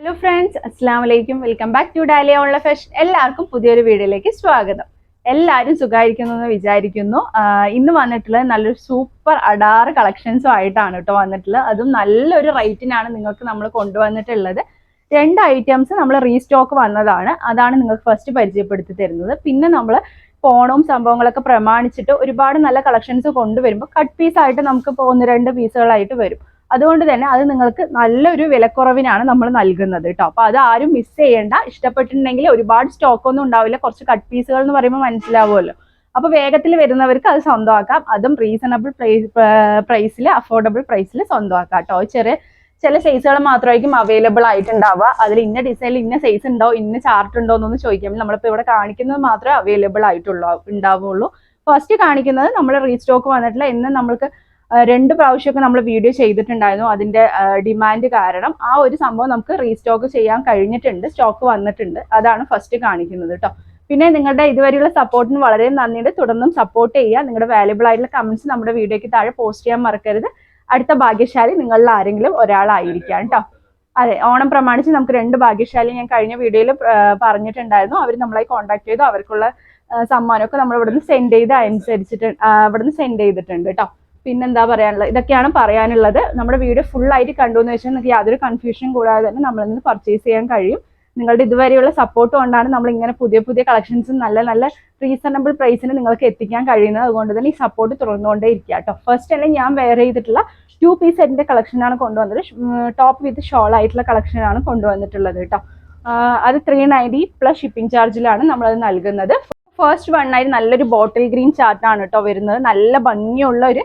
Hello friends അസ്സാം വലൈക്കും welcome back to Dahlia online fashion എല്ലാവർക്കും പുതിയൊരു വീഡിയോയിലേക്ക് സ്വാഗതം. എല്ലാവരും സുഖമായിരിക്കുന്നു എന്ന് വിചാരിക്കുന്നു. ഇന്ന് വന്നിട്ടുള്ളത് നല്ലൊരു സൂപ്പർ അഡാറ് കളക്ഷൻസും ആയിട്ടാണ് കേട്ടോ വന്നിട്ടുള്ളത്. അതും നല്ലൊരു റേറ്റിനാണ് നിങ്ങൾക്ക് നമ്മൾ കൊണ്ടുവന്നിട്ടുള്ളത്. രണ്ട് ഐറ്റംസ് നമ്മൾ റീസ്റ്റോക്ക് വന്നതാണ്. അതാണ് നിങ്ങൾക്ക് ഫസ്റ്റ് പരിചയപ്പെടുത്തി തരുന്നത്. പിന്നെ നമ്മൾ ഫോണും സംഭവങ്ങളൊക്കെ പ്രമാണിച്ചിട്ട് ഒരുപാട് നല്ല കളക്ഷൻസ് കൊണ്ടുവരുമ്പോൾ കട്ട് പീസായിട്ട് നമുക്ക് ഇപ്പോൾ ഒന്ന് രണ്ട് പീസുകളായിട്ട് വരും. അതുകൊണ്ട് തന്നെ അത് നിങ്ങൾക്ക് നല്ലൊരു വിലക്കുറവിനാണ് നമ്മൾ നൽകുന്നത് കേട്ടോ അപ്പോൾ അത് ആരും മിസ് ചെയ്യേണ്ട. ഇഷ്ടപ്പെട്ടിട്ടുണ്ടെങ്കിൽ ഒരുപാട് സ്റ്റോക്ക് ഒന്നും ഉണ്ടാവില്ല. കുറച്ച് കട്ട് പീസുകൾ എന്ന് പറയുമ്പോൾ മനസ്സിലാവുമല്ലോ. അപ്പോൾ വേഗത്തിൽ വരുന്നവർക്ക് അത് സ്വന്തമാക്കാം. അതും റീസണബിൾ പ്രൈസിൽ അഫോർഡബിൾ പ്രൈസിൽ സ്വന്തമാക്കാം കേട്ടോ ചെറിയ ചില സൈസുകൾ മാത്രമായിരിക്കും അവൈലബിൾ ആയിട്ടുണ്ടാവുക. അതിൽ ഇന്ന ഡിസൈനിൽ ഇന്ന സൈസ് ഉണ്ടോ ഇന്ന ചാർട്ട് ഉണ്ടോ എന്നൊന്ന് ചോദിക്കാം നമ്മളിപ്പോൾ ഇവിടെ കാണിക്കുന്നത് മാത്രമേ അവൈലബിൾ ആയിട്ടുള്ളൂ ഉണ്ടാവുള്ളൂ. ഫസ്റ്റ് കാണിക്കുന്നത് നമ്മൾ റീസ്റ്റോക്ക് വന്നിട്ടില്ല. ഇന്ന് നമ്മൾക്ക് രണ്ട് പ്രാവശ്യമൊക്കെ നമ്മൾ വീഡിയോ ചെയ്തിട്ടുണ്ടായിരുന്നു അതിന്റെ ഡിമാൻഡ് കാരണം. ആ ഒരു സംഭവം നമുക്ക് റീസ്റ്റോക്ക് ചെയ്യാൻ കഴിഞ്ഞിട്ടുണ്ട്. സ്റ്റോക്ക് വന്നിട്ടുണ്ട്. അതാണ് ഫസ്റ്റ് കാണിക്കുന്നത് കേട്ടോ പിന്നെ നിങ്ങളുടെ ഇതുവരെയുള്ള സപ്പോർട്ടിന് വളരെ നന്ദിയുണ്ട്. തുടർന്നും സപ്പോർട്ട് ചെയ്യുക. നിങ്ങളുടെ വാല്യബിൾ ആയിട്ടുള്ള കമന്റ്സ് നമ്മുടെ വീഡിയോയ്ക്ക് താഴെ പോസ്റ്റ് ചെയ്യാൻ മറക്കരുത്. അടുത്ത ഭാഗ്യശാലി നിങ്ങളിൽ ആരെങ്കിലും ഒരാളായിരിക്കാം കേട്ടോ അതെ ഓണം പ്രമാണിച്ച് നമുക്ക് രണ്ട് ഭാഗ്യശാലി ഞാൻ കഴിഞ്ഞ വീഡിയോയിൽ പറഞ്ഞിട്ടുണ്ടായിരുന്നു. അവർ നമ്മളെ കോൺടാക്ട് ചെയ്തു. അവർക്കുള്ള സമ്മാനമൊക്കെ നമ്മൾ ഇവിടുന്ന് സെൻഡ് ചെയ്ത് അനുസരിച്ചിട്ട് ഇവിടുന്ന് സെൻഡ് ചെയ്തിട്ടുണ്ട് കേട്ടോ പിന്നെന്താ പറയാനുള്ളത്? ഇതൊക്കെയാണ് പറയാനുള്ളത്. നമ്മുടെ വീഡിയോ ഫുൾ ആയിട്ട് കണ്ടു എന്ന് വെച്ചാൽ നിങ്ങൾക്ക് യാതൊരു കൺഫ്യൂഷൻ കൂടാതെ തന്നെ നമ്മളിൽ നിന്ന് പർച്ചേസ് ചെയ്യാൻ കഴിയും. നിങ്ങളുടെ ഇതുവരെയുള്ള സപ്പോർട്ട് കൊണ്ടാണ് നമ്മൾ ഇങ്ങനെ പുതിയ പുതിയ കളക്ഷൻസ് നല്ല നല്ല റീസണബിൾ പ്രൈസിന് നിങ്ങൾക്ക് എത്തിക്കാൻ കഴിയുന്നത്. അതുകൊണ്ട് തന്നെ ഈ സപ്പോർട്ട് തുറന്നുകൊണ്ടേ ഇരിക്കുക കേട്ടോ. ഫസ്റ്റ് തന്നെ ഞാൻ വെയർ ചെയ്തിട്ടുള്ള ടു പീസ് സെറ്റിന്റെ കളക്ഷനാണ് കൊണ്ടുവന്നത്. ടോപ്പ് വിത്ത് ഷോൾ ആയിട്ടുള്ള കളക്ഷനാണ് കൊണ്ടുവന്നിട്ടുള്ളത് കേട്ടോ. അത് ത്രീ നയന്റി പ്ലസ് ഷിപ്പിംഗ് ചാർജിലാണ് നമ്മളത് നൽകുന്നത്. ഫസ്റ്റ് ആയിട്ട് നല്ലൊരു ബോട്ടിൽ ഗ്രീൻ ചാർട്ടാണ് കേട്ടോ വരുന്നത്. നല്ല ഭംഗിയുള്ള ഒരു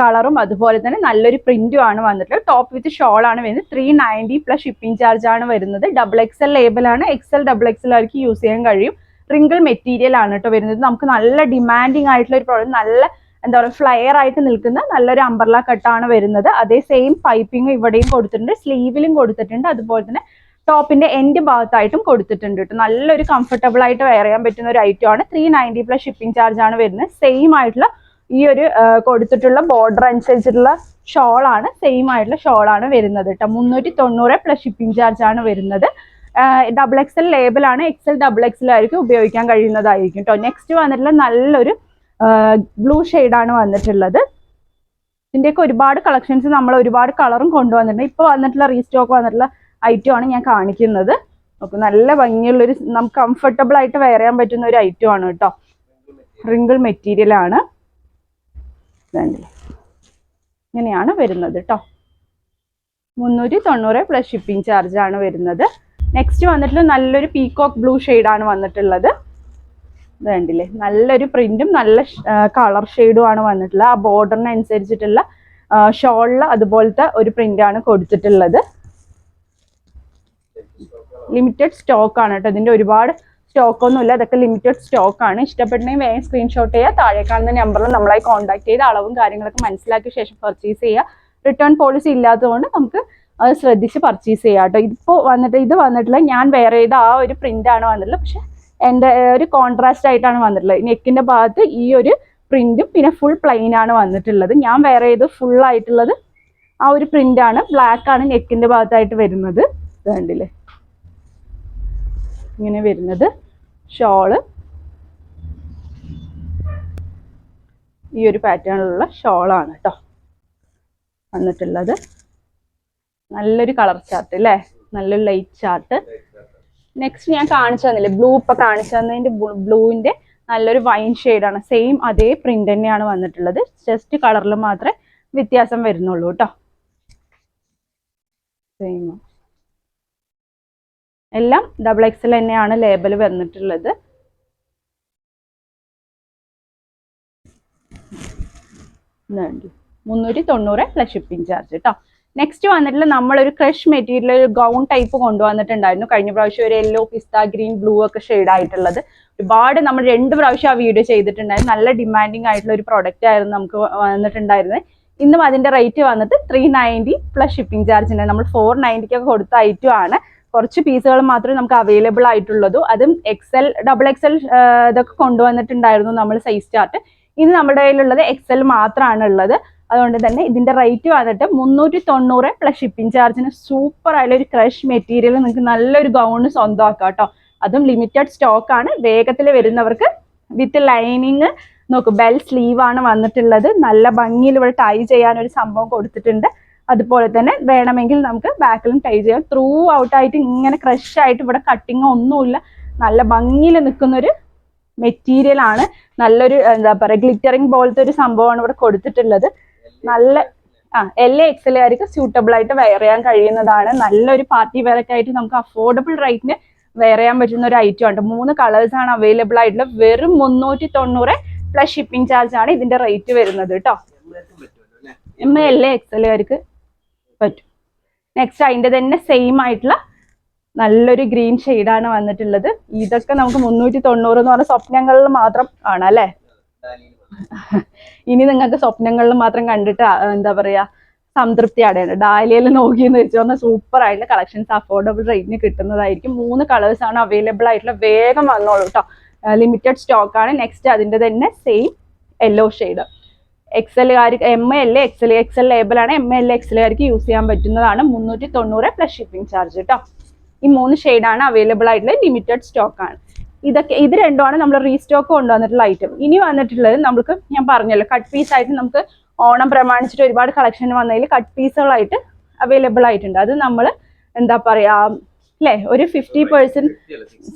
കളറും അതുപോലെ തന്നെ നല്ലൊരു പ്രിന്റും ആണ് വന്നിട്ടുള്ളത്. ടോപ്പ് വിത്ത് ഷോൾ ആണ് വരുന്നത്. Three ninety plus shipping charge ആണ് വരുന്നത്. ഡബിൾ എക്സൽ ലേബലാണ് എക്സൽ ഡബിൾ എക്സൽ അവർക്ക് യൂസ് ചെയ്യാൻ കഴിയും. റിങ്കിൾ മെറ്റീരിയൽ ആണ് കേട്ടോ വരുന്നത്. നമുക്ക് നല്ല ഡിമാൻഡിങ് ആയിട്ടുള്ള ഒരു പ്രോഡക്റ്റ് നല്ല എന്താ പറയുക ഫ്ലയർ ആയിട്ട് നിൽക്കുന്ന നല്ലൊരു അമ്പർല കട്ടാണ് വരുന്നത്. അതേ സെയിം പൈപ്പിംഗ് ഇവിടെയും കൊടുത്തിട്ടുണ്ട്. സ്ലീവിലും കൊടുത്തിട്ടുണ്ട്. അതുപോലെ തന്നെ ടോപ്പിന്റെ എൻഡ് ഭാഗത്തായിട്ടും കൊടുത്തിട്ടുണ്ട് കേട്ടോ. നല്ലൊരു കംഫർട്ടബിൾ ആയിട്ട് വെയർ ചെയ്യാൻ പറ്റുന്ന ഒരു ഐറ്റം ആണ്. Three ninety plus shipping charge ആണ് വരുന്നത്. സെയിം ആയിട്ടുള്ള ഈ ഒരു കൊടുത്തിട്ടുള്ള ബോർഡർ അനുസരിച്ചിട്ടുള്ള ഷോൾ ആണ് സെയിം ആയിട്ടുള്ള ഷോൾ ആണ് വരുന്നത് കേട്ടോ. മുന്നൂറ്റി തൊണ്ണൂറ് പ്ലസ് ഷിപ്പിംഗ് ചാർജ് ആണ് വരുന്നത്. ഡബിൾ എക്സൽ ലേബിൾ ആണ്. എക്സൽ ഡബിൾ എക്സൽ ആയിരിക്കും ഉപയോഗിക്കാൻ കഴിയുന്നതായിരിക്കും കേട്ടോ. നെക്സ്റ്റ് വന്നിട്ടുള്ള നല്ലൊരു ബ്ലൂ ആണ് വന്നിട്ടുള്ളത്. ഇതിന്റെയൊക്കെ ഒരുപാട് കളക്ഷൻസ് നമ്മൾ ഒരുപാട് കളറും കൊണ്ടുവന്നിട്ടുണ്ട്. ഇപ്പോൾ വന്നിട്ടുള്ള റീസ്റ്റോക്ക് വന്നിട്ടുള്ള ഐറ്റം ആണ് ഞാൻ കാണിക്കുന്നത്. നമുക്ക് നല്ല ഭംഗിയുള്ളൊരു നമുക്ക് കംഫർട്ടബിൾ ആയിട്ട് വെയർ ചെയ്യാൻ പറ്റുന്ന ഒരു ഐറ്റം ആണ് കേട്ടോ. റിങ്കിൾ മെറ്റീരിയൽ ആണ്. ഇതുണ്ടല്ലേ. ഇങ്ങനെയാണ് വരുന്നത് കേട്ടോ മുന്നൂറ്റി തൊണ്ണൂറ് പ്ലസ് ഷിപ്പിംഗ് ചാർജ് ആണ് വരുന്നത്. നെക്സ്റ്റ് വന്നിട്ടുള്ള നല്ലൊരു പീകോക്ക് ബ്ലൂ ആണ് വന്നിട്ടുള്ളത്. വേണ്ടില്ലേ നല്ലൊരു പ്രിന്റും നല്ല കളർ ഷെയ്ഡും ആണ് വന്നിട്ടുള്ളത് ആ ബോർഡറിന് അനുസരിച്ചിട്ടുള്ള ഷോളിൽ അതുപോലത്തെ ഒരു പ്രിന്റ് ആണ് കൊടുത്തിട്ടുള്ളത്. ലിമിറ്റഡ് സ്റ്റോക്ക് ആണ് കേട്ടോ ഇതിന്റെ ഒരുപാട് സ്റ്റോക്ക് ഒന്നുമില്ല അതൊക്കെ ലിമിറ്റഡ് സ്റ്റോക്ക് ആണ് ഇഷ്ടപ്പെട്ടെങ്കിൽ വേഗം സ്ക്രീൻഷോട്ട് ചെയ്യുക. താഴെ കാണുന്ന നമ്പറിൽ നമ്മളായി കോൺടാക്ട് ചെയ്ത് അളവും കാര്യങ്ങളൊക്കെ മനസ്സിലാക്കിയ ശേഷം പർച്ചേസ് ചെയ്യുക. റിട്ടേൺ പോളിസി ഇല്ലാത്തതുകൊണ്ട് നമുക്ക് അത് ശ്രദ്ധിച്ച് പർച്ചേസ് ചെയ്യാം കേട്ടോ. ഇതിപ്പോൾ വന്നിട്ട് ഇത് വന്നിട്ടില്ല. ഞാൻ വേറെ ചെയ്ത ആ ഒരു പ്രിന്റ് ആണ് വന്നിട്ടുള്ളത്. പക്ഷെ എന്റെ ഒരു കോൺട്രാസ്റ്റ് ആയിട്ടാണ് വന്നിട്ടുള്ളത്. നെക്കിന്റെ ഭാഗത്ത് ഈ ഒരു പ്രിന്റും പിന്നെ ഫുൾ പ്ലെയിൻ ആണ് വന്നിട്ടുള്ളത്. ഞാൻ വേറെ ചെയ്ത് ഫുൾ ആയിട്ടുള്ളത് ആ ഒരു പ്രിന്റ് ആണ്. ബ്ലാക്ക് ആണ് നെക്കിന്റെ ഭാഗത്തായിട്ട് വരുന്നത്. കണ്ടില്ലേ? ഇങ്ങനെ വരുന്നത്. ഷോൾ. ഈ ഒരു പാറ്റേണിലുള്ള ഷോളാണ് കേട്ടോ വന്നിട്ടുള്ളത്. നല്ലൊരു കളർ ചാർട്ട് അല്ലേ നല്ലൊരു ലൈറ്റ് ചാർട്ട് നെക്സ്റ്റ് ഞാൻ കാണിച്ചു തന്നില്ലേ? ബ്ലൂ ഇപ്പൊ കാണിച്ചു തന്നതിന്റെ ബ്ലൂവിന്റെ നല്ലൊരു വൈൻ ആണ്. സെയിം അതേ പ്രിന്റ് തന്നെയാണ് വന്നിട്ടുള്ളത്. ജസ്റ്റ് കളറിൽ മാത്രമേ വ്യത്യാസം വരുന്നുള്ളൂ കേട്ടോ സെയിം എല്ലാം ഡബിൾ എക്സൽ തന്നെയാണ് ലേബൽ വന്നിട്ടുള്ളത്. മുന്നൂറ്റി തൊണ്ണൂറ് പ്ലസ് ഷിപ്പിംഗ് ചാർജ് കേട്ടോ നെക്സ്റ്റ് വന്നിട്ടുള്ള നമ്മളൊരു ക്രഷ് മെറ്റീരിയൽ ഒരു ഗൗൺ ടൈപ്പ് കൊണ്ടുവന്നിട്ടുണ്ടായിരുന്നു. കഴിഞ്ഞ പ്രാവശ്യം ഒരു യെല്ലോ പിസ്ത ഗ്രീൻ ബ്ലൂ ഒക്കെ ഷെയ്ഡ് ആയിട്ടുള്ളത്. ഒരുപാട് നമ്മൾ രണ്ട് പ്രാവശ്യം ആ വീഡിയോ ചെയ്തിട്ടുണ്ടായിരുന്നു. നല്ല ഡിമാൻഡിങ് ആയിട്ടുള്ള ഒരു പ്രോഡക്റ്റ് ആയിരുന്നു നമുക്ക് വന്നിട്ടുണ്ടായിരുന്നത്. ഇന്നും അതിന്റെ റേറ്റ് വന്നിട്ട് three ninety plus shipping charge ചാർജിന് നമ്മൾ ഫോർ നയന്റിക്കൊക്കെ കൊടുത്ത ഐറ്റം ആണ്. കുറച്ച് പീസുകൾ മാത്രമേ നമുക്ക് അവൈലബിൾ ആയിട്ടുള്ളൂ അതും എക്സൽ ഡബിൾ എക്സൽ ഇതൊക്കെ കൊണ്ടുവന്നിട്ടുണ്ടായിരുന്നു നമ്മൾ സൈസ് ചാർട്ട് ഇനി നമ്മുടെ കയ്യിലുള്ളത് എക്സൽ മാത്രമാണ് ഉള്ളത്. അതുകൊണ്ട് തന്നെ ഇതിന്റെ റേറ്റ് വന്നിട്ട് മുന്നൂറ്റി തൊണ്ണൂറ് പ്ലസ് ഷിപ്പിംഗ് ചാർജിന് സൂപ്പർ ആയുള്ള ഒരു ക്രഷ് മെറ്റീരിയൽ നിങ്ങൾക്ക് നല്ലൊരു ഗൗണ് സ്വന്തമാക്കാം കേട്ടോ. അതും ലിമിറ്റഡ് സ്റ്റോക്ക് ആണ്. വേഗത്തിൽ വരുന്നവർക്ക് വിത്ത് ലൈനിങ് നോക്കൂ ബെൽ സ്ലീവ് ആണ് വന്നിട്ടുള്ളത്. നല്ല ഭംഗിയിൽ ഇവിടെ ടൈ ചെയ്യാൻ ഒരു സംഭവം കൊടുത്തിട്ടുണ്ട്. അതുപോലെ തന്നെ വേണമെങ്കിൽ നമുക്ക് ബാക്കിലും ടൈ ചെയ്യാം. ത്രൂ ഔട്ട് ആയിട്ട് ഇങ്ങനെ ക്രഷ് ആയിട്ട് ഇവിടെ കട്ടിങ് ഒന്നുമില്ല. നല്ല ഭംഗിയിൽ നിൽക്കുന്ന ഒരു മെറ്റീരിയൽ ആണ്. നല്ലൊരു എന്താ പറയുക ഗ്ലിറ്ററിങ് പോലത്തെ ഒരു സംഭവമാണ് ഇവിടെ കൊടുത്തിട്ടുള്ളത്. നല്ല ആ എല്ലാ എക്സലുകാർക്ക് സ്യൂട്ടബിൾ ആയിട്ട് വെയർ ചെയ്യാൻ കഴിയുന്നതാണ്. നല്ലൊരു പാർട്ടി വെയർ ഒക്കെ ആയിട്ട് നമുക്ക് അഫോർഡബിൾ റേറ്റിന് വെയർ ചെയ്യാൻ പറ്റുന്ന ഒരു ഐറ്റം ഉണ്ട് മൂന്ന് കളേഴ്സ് ആണ് അവൈലബിൾ ആയിട്ടുള്ളത്. വെറും മുന്നൂറ്റി തൊണ്ണൂറ് പ്ലസ് ഷിപ്പിംഗ് ചാർജ് ആണ് ഇതിന്റെ റേറ്റ് വരുന്നത് കേട്ടോ. എം എൽ എക്സലുകാർക്ക് പറ്റും. നെക്സ്റ്റ് അതിന്റെ തന്നെ സെയിം ആയിട്ടുള്ള നല്ലൊരു ഗ്രീൻ ഷെയ്ഡാണ് വന്നിട്ടുള്ളത്. ഇതൊക്കെ നമുക്ക് മുന്നൂറ്റി തൊണ്ണൂറ് എന്ന് പറഞ്ഞ സ്വപ്നങ്ങളിൽ മാത്രം ആണ് അല്ലേ? ഇനി നിങ്ങൾക്ക് സ്വപ്നങ്ങളിൽ മാത്രം കണ്ടിട്ട് എന്താ പറയാ സംതൃപ്തി അടയാണ്. ഡാലിയയിൽ നോക്കിയെന്ന് വെച്ച് പറഞ്ഞാൽ സൂപ്പർ ആയിട്ടുള്ള കളക്ഷൻസ് അഫോർഡബിൾ റേറ്റിന് കിട്ടുന്നതായിരിക്കും. മൂന്ന് കളേഴ്സ് ആണ് അവൈലബിൾ ആയിട്ടുള്ള. വേഗം വന്നോളൂ കേട്ടോ ലിമിറ്റഡ് സ്റ്റോക്ക് ആണ്. നെക്സ്റ്റ് അതിന്റെ തന്നെ സെയിം യെല്ലോ ഷെയ്ഡ് എക്സലുകാർക്ക് എം എൽ എക്സൽ എക്സൽ ലേബിളാണ് എം എൽ എക്സലുകാർക്ക് യൂസ് ചെയ്യാൻ പറ്റുന്നതാണ് മുന്നൂറ്റി തൊണ്ണൂറ് പ്ലസ് ഷിപ്പിംഗ് ചാർജ് കേട്ടോ ഈ മൂന്ന് ഷെയ്ഡാണ് അവൈലബിൾ ആയിട്ടുള്ള ലിമിറ്റഡ് സ്റ്റോക്ക് ആണ്. ഇതൊക്കെ ഇത് രണ്ടുമാണ് നമ്മൾ റീസ്റ്റോക്ക് കൊണ്ടുവന്നിട്ടുള്ള ഐറ്റം ഇനി വന്നിട്ടുള്ളത് നമുക്ക് ഞാൻ പറഞ്ഞല്ലോ കട്ട് പീസ് ആയിട്ട് നമുക്ക് ഓണം പ്രമാണിച്ചിട്ട് ഒരുപാട് കളക്ഷൻ വന്നതിൽ കട്ട് പീസുകളായിട്ട് അവൈലബിൾ ആയിട്ടുണ്ട്. അത് നമ്മൾ എന്താ പറയാ അല്ലേ ഒരു fifty percent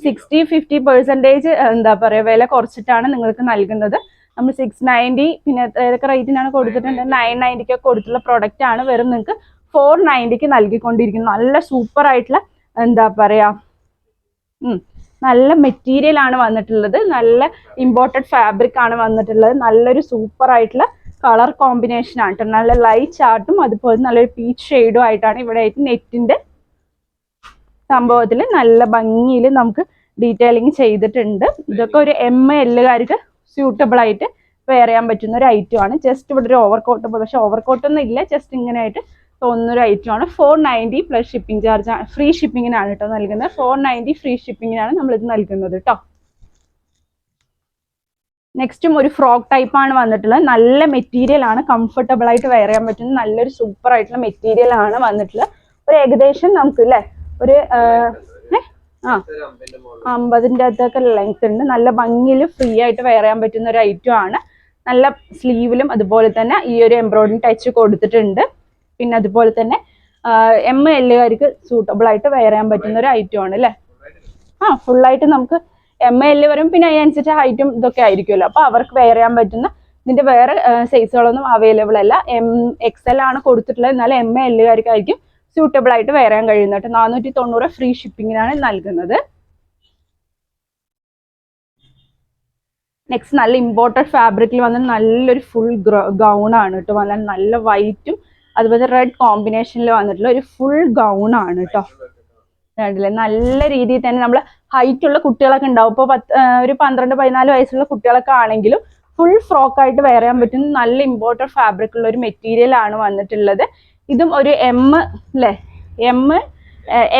sixty fifty percentage എന്താ പറയുക വില കുറച്ചിട്ടാണ് നിങ്ങൾക്ക് നൽകുന്നത്. നമ്മൾ സിക്സ് നയന്റി പിന്നെ ഏതൊക്കെ റേറ്റിനാണ് കൊടുത്തിട്ടുണ്ട്? നയൻ നയന്റിക്കൊക്കെ കൊടുത്തിട്ടുള്ള പ്രൊഡക്റ്റ് ആണ്. വെറും നിങ്ങൾക്ക് ഫോർ നയന്റിക്ക് നൽകിക്കൊണ്ടിരിക്കുന്നത് നല്ല സൂപ്പർ ആയിട്ടുള്ള എന്താ പറയാ ഉം, നല്ല മെറ്റീരിയൽ ആണ് വന്നിട്ടുള്ളത്. നല്ല ഇമ്പോർട്ടഡ് ഫാബ്രിക് ആണ് വന്നിട്ടുള്ളത്. നല്ലൊരു സൂപ്പർ ആയിട്ടുള്ള കളർ കോമ്പിനേഷൻ ആണ്. നല്ല ലൈറ്റ് ചാർട്ടും അതുപോലെ നല്ലൊരു പീച്ച് ഷെയ്ഡും ആയിട്ടാണ് ഇവിടെ ആയിട്ട് നെറ്റിന്റെ സംഭവത്തിൽ നല്ല ഭംഗിയിൽ നമുക്ക് ഡീറ്റെയിലിംഗ് ചെയ്തിട്ടുണ്ട്. ഇതൊക്കെ ഒരു എം എല്ലുകാർക്ക് സ്യൂട്ടബിൾ ആയിട്ട് വെയർ ചെയ്യാൻ പറ്റുന്ന ഒരു ഐറ്റം ആണ്. ജസ്റ്റ് ഇവിടെ ഒരു ഓവർ കോട്ട് പക്ഷെ ഓവർ കോട്ടൊന്നും ഇല്ല. ജസ്റ്റ് ഇങ്ങനെ ആയിട്ട് തോന്നുന്ന ഒരു ഐറ്റം ആണ്. Four ninety plus shipping charge free ഷിപ്പിങ്ങിനാണ് കേട്ടോ നൽകുന്നത്. ഫോർ നയന്റി ഫ്രീ ഷിപ്പിങ്ങിനാണ് നമ്മൾ ഇത് നൽകുന്നത് കേട്ടോ. നെക്സ്റ്റും ഒരു ഫ്രോക്ക് ടൈപ്പ് ആണ് വന്നിട്ടുള്ളത്. നല്ല മെറ്റീരിയൽ ആണ്. കംഫർട്ടബിൾ ആയിട്ട് വെയർ ചെയ്യാൻ പറ്റുന്ന നല്ലൊരു സൂപ്പർ ആയിട്ടുള്ള മെറ്റീരിയൽ ആണ് വന്നിട്ടുള്ളത്. ഒരു ഏകദേശം നമുക്ക് അല്ലേ ഒരു ആ, അമ്പതിന്റെ അകത്തൊക്കെ ലെങ്ത് ഉണ്ട്. നല്ല ഭംഗിയിൽ ഫ്രീ ആയിട്ട് വെയർ ചെയ്യാൻ പറ്റുന്ന ഒരു ഐറ്റം ആണ്. നല്ല സ്ലീവിലും അതുപോലെ തന്നെ ഈ ഒരു എംബ്രോയിഡറി ടച്ച് കൊടുത്തിട്ടുണ്ട്. പിന്നെ അതുപോലെ തന്നെ എം എൽ എല്ലുകാർക്ക് സൂട്ടബിൾ ആയിട്ട് വെയർ ചെയ്യാൻ പറ്റുന്ന ഒരു ഐറ്റം ആണ് അല്ലേ? ആ ഫുള്ളായിട്ട് നമുക്ക് എം എൽ വരും. പിന്നെ അതിനനുസരിച്ച് ഹൈറ്റും ഇതൊക്കെ ആയിരിക്കുമല്ലോ. അപ്പോൾ അവർക്ക് വെയർ ചെയ്യാൻ പറ്റുന്ന ഇതിന്റെ വേറെ സൈസുകളൊന്നും അവൈലബിൾ അല്ല. എം എക്സ് എൽ ആണ് കൊടുത്തിട്ടുള്ളത്. എന്നാലും എം എൽ എല്ലുകാർക്കായിരിക്കും സ്യൂട്ടബിൾ ആയിട്ട് വരാൻ കഴിയുന്നത് നാനൂറ്റി തൊണ്ണൂറ് ഫ്രീ ഷിപ്പിങ്ങിനാണ് നൽകുന്നത്. നെക്സ്റ്റ് നല്ല ഇമ്പോർട്ടഡ് ഫാബ്രിക്കിൽ വന്ന നല്ലൊരു ഫുൾ ഗൗൺ ആണ് കേട്ടോ. നല്ല നല്ല വൈറ്റും അതുപോലെ റെഡ് കോമ്പിനേഷനിൽ വന്നിട്ടുള്ള ഒരു ഫുൾ ഗൗൺ ആണ് കേട്ടോ. കണ്ടില്ലേ? നല്ല രീതിയിൽ തന്നെ നമ്മൾ ഹൈറ്റ് ഉള്ള കുട്ടികളൊക്കെ ഉണ്ടാവും. ഇപ്പോൾ പത്ത് ഒരു പന്ത്രണ്ട് പതിനാല് വയസ്സുള്ള കുട്ടികളൊക്കെ ആണെങ്കിലും ഫുൾ ഫ്രോക്ക് ആയിട്ട് ചെയ്യാൻ പറ്റുന്ന നല്ല ഇമ്പോർട്ടഡ് ഫാബ്രിക് ഉള്ള ഒരു മെറ്റീരിയൽ ആണ് വന്നിട്ടുള്ളത്. ഇതും ഒരു എം അല്ലേ എം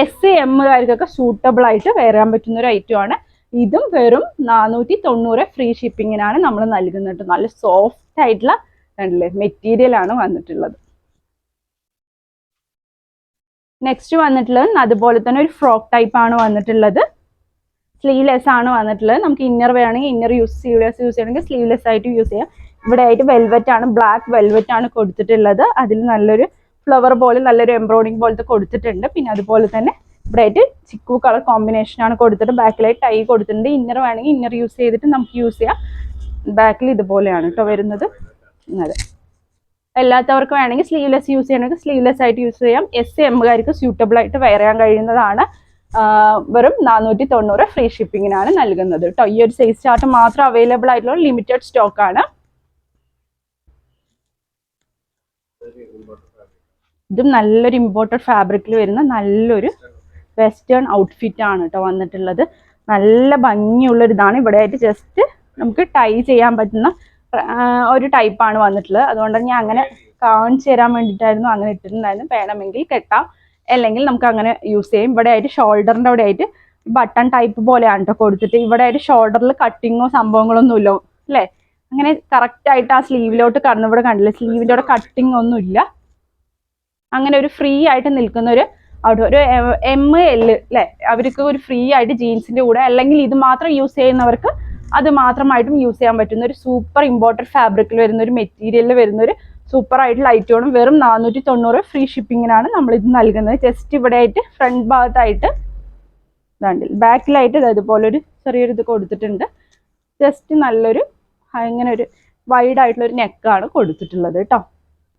എസ് എമ്മുകാർക്കൊക്കെ സൂട്ടബിൾ ആയിട്ട് വേറാൻ പറ്റുന്ന ഒരു ഐറ്റം ആണ്. ഇതും വെറും നാനൂറ്റി തൊണ്ണൂറ് ഫ്രീ ഷിപ്പിങ്ങിനാണ് നമ്മൾ നൽകുന്നത് നല്ല സോഫ്റ്റ് ആയിട്ടുള്ള കണ്ടില്ലേ മെറ്റീരിയൽ ആണ് വന്നിട്ടുള്ളത്. നെക്സ്റ്റ് വന്നിട്ടുള്ളത് അതുപോലെ തന്നെ ഒരു ഫ്രോക്ക് ടൈപ്പ് ആണ് വന്നിട്ടുള്ളത്. സ്ലീവ്ലെസ് ആണ് വന്നിട്ടുള്ളത്. നമുക്ക് ഇന്നർ വേണമെങ്കിൽ ഇന്നർ യൂസ് സ്ലീവ്ലെസ് യൂസ് ചെയ്യണമെങ്കിൽ സ്ലീവ്ലെസ് ആയിട്ട് യൂസ് ചെയ്യാം. ഇവിടെ ആയിട്ട് വെൽവെറ്റ് ആണ് ബ്ലാക്ക് വെൽവെറ്റ് ആണ് കൊടുത്തിട്ടുള്ളത്. അതിൽ നല്ലൊരു ഫ്ലവർ പോലെ നല്ലൊരു എംബ്രോയിഡിങ് പോലത്തെ കൊടുത്തിട്ടുണ്ട്. പിന്നെ അതുപോലെ തന്നെ ഇവിടെ ആയിട്ട് ചിക്കു കളർ കോമ്പിനേഷൻ ആണ് കൊടുത്തിട്ട് ബാക്കിലായിട്ട് ടൈ കൊടുത്തിട്ടുണ്ട്. ഇന്നർ വേണമെങ്കിൽ ഇന്നർ യൂസ് ചെയ്തിട്ട് നമുക്ക് യൂസ് ചെയ്യാം. ബാക്കിൽ ഇതുപോലെയാണ് കേട്ടോ വരുന്നത്. അതെ അല്ലാത്തവർക്ക് വേണമെങ്കിൽ സ്ലീവ്ലെസ് യൂസ് ചെയ്യണമെങ്കിൽ സ്ലീവ്ലെസ് ആയിട്ട് യൂസ് ചെയ്യാം. എസ് എമ്മുകാർക്ക് സ്യൂട്ടബിൾ ആയിട്ട് വെയർ ചെയ്യാൻ കഴിയുന്നതാണ്. വെറും നാനൂറ്റി തൊണ്ണൂറ് ഫ്രീ ഷിപ്പിങ്ങിനാണ് നൽകുന്നത് കേട്ടോ ഈ ഒരു സൈസ് ചാർട്ട് മാത്രം അവൈലബിൾ ആയിട്ടുള്ള ലിമിറ്റഡ് സ്റ്റോക്ക് ഇതും നല്ലൊരു ഇമ്പോർട്ടഡ് ഫാബ്രിക്കിൽ വരുന്ന നല്ലൊരു വെസ്റ്റേൺ ഔട്ട്ഫിറ്റ് ആണ് കേട്ടോ വന്നിട്ടുള്ളത്. നല്ല ഭംഗിയുള്ള ഒരു ഇതാണ്. ഇവിടെ ആയിട്ട് ജസ്റ്റ് നമുക്ക് ടൈ ചെയ്യാൻ പറ്റുന്ന ഒരു ടൈപ്പാണ് വന്നിട്ടുള്ളത്. അതുകൊണ്ട് ഞാൻ അങ്ങനെ കാണിച്ചു തരാൻ വേണ്ടിയിട്ടായിരുന്നു അങ്ങനെ ഇട്ടിട്ടുണ്ടായിരുന്നു വേണമെങ്കിൽ കെട്ടാം. അല്ലെങ്കിൽ നമുക്ക് അങ്ങനെ യൂസ് ചെയ്യും. ഇവിടെ ആയിട്ട് ഷോൾഡറിന്റെ അവിടെ ആയിട്ട് ബട്ടൺ ടൈപ്പ് പോലെയാണ് കേട്ടോ കൊടുത്തിട്ട്. ഇവിടെ ആയിട്ട് ഷോൾഡറിൽ കട്ടിങ്ങോ സംഭവങ്ങളൊന്നുമില്ല അല്ലേ? അങ്ങനെ കറക്റ്റ് ആയിട്ട് ആ സ്ലീവിലോട്ട് കടന്നു ഇവിടെ കണ്ടില്ല? സ്ലീവിന്റെ അവിടെ കട്ടിങ് ഒന്നും ഇല്ല. അങ്ങനെ ഒരു ഫ്രീ ആയിട്ട് നിൽക്കുന്ന ഒരു ഒരു എം എൽ അല്ലെ അവർക്ക് ഒരു ഫ്രീ ആയിട്ട് ജീൻസിന്റെ കൂടെ അല്ലെങ്കിൽ ഇത് മാത്രം യൂസ് ചെയ്യുന്നവർക്ക് അത് മാത്രമായിട്ടും യൂസ് ചെയ്യാൻ പറ്റുന്ന ഒരു സൂപ്പർ ഇമ്പോർട്ടന്റ് ഫാബ്രിക്കിൽ വരുന്ന ഒരു മെറ്റീരിയലിൽ വരുന്ന ഒരു സൂപ്പർ ആയിട്ട് ലൈറ്റ് ഓണും വെറും നാനൂറ്റി തൊണ്ണൂറ് ഫ്രീ ഷിപ്പിങ്ങിനാണ് നമ്മൾ ഇത് നൽകുന്നത്. ജസ്റ്റ് ഇവിടെ ആയിട്ട് ഫ്രണ്ട് ഭാഗത്തായിട്ട് ഇതാണ്ട് ബാക്കിലായിട്ട് ഇത് ഇതുപോലെ ഒരു ചെറിയൊരു ഇത് കൊടുത്തിട്ടുണ്ട്. ജസ്റ്റ് നല്ലൊരു ഇങ്ങനെ ഒരു വൈഡ് ആയിട്ടുള്ള ഒരു നെക്കാണ് കൊടുത്തിട്ടുള്ളത് കേട്ടോ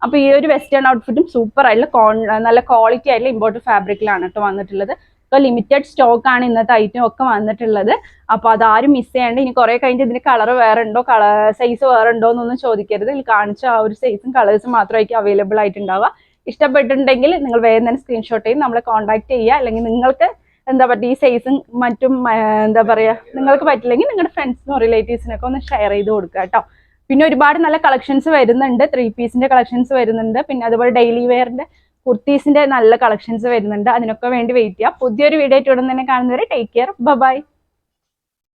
അപ്പൊ ഈ ഒരു വെസ്റ്റേൺ ഔട്ട്ഫിറ്റും സൂപ്പർ ആയിട്ടുള്ള കോൺ നല്ല ക്വാളിറ്റി ആയിട്ടുള്ള ഇമ്പോർട്ടഡ് ഫാബ്രിക്കിലാണ് കേട്ടോ വന്നിട്ടുള്ളത്. ഇപ്പോൾ ലിമിറ്റഡ് സ്റ്റോക്ക് ആണ് ഇന്നത്തെ ഐറ്റം ഒക്കെ വന്നിട്ടുള്ളത്. അപ്പൊ അതാരും മിസ് ചെയ്യേണ്ട ഇനി കുറെ കഴിഞ്ഞിട്ട് ഇതിന് കളർ വേറെ ഉണ്ടോ? കളർ സൈസ് വേറെ ഉണ്ടോ എന്നൊന്നും ചോദിക്കരുത്. ഇതിൽ കാണിച്ച ആ ഒരു സൈസും കളേഴ്സും മാത്രമായിരിക്കും അവൈലബിൾ ആയിട്ടുണ്ടാവുക. ഇഷ്ടപ്പെട്ടിട്ടുണ്ടെങ്കിൽ നിങ്ങൾ വേഗം തന്നെ സ്ക്രീൻഷോട്ട് ചെയ്ത് നമ്മളെ കോൺടാക്ട് ചെയ്യുക. അല്ലെങ്കിൽ നിങ്ങൾക്ക് എന്താ പറയുക ഈ സൈസും മറ്റും എന്താ പറയുക നിങ്ങൾക്ക് പറ്റില്ലെങ്കിൽ നിങ്ങളുടെ ഫ്രണ്ട്സിനോ റിലേറ്റീവ്സിനൊക്കെ ഒന്ന് ഷെയർ ചെയ്ത് കൊടുക്കുക കേട്ടോ. പിന്നെ ഒരുപാട് നല്ല കളക്ഷൻസ് വരുന്നുണ്ട്. ത്രീ പീസിന്റെ കളക്ഷൻസ് വരുന്നുണ്ട്. പിന്നെ അതുപോലെ ഡെയിലി വെയറിന്റെ കുർത്തീസിന്റെ നല്ല കളക്ഷൻസ് വരുന്നുണ്ട്. അതിനൊക്കെ വേണ്ടി വെയിറ്റ് ചെയ്യാം. പുതിയൊരു വീഡിയോ ആയിട്ട് ഉടൻ തന്നെ കാണുന്നവരെ ടേക്ക് കെയർ ബൈ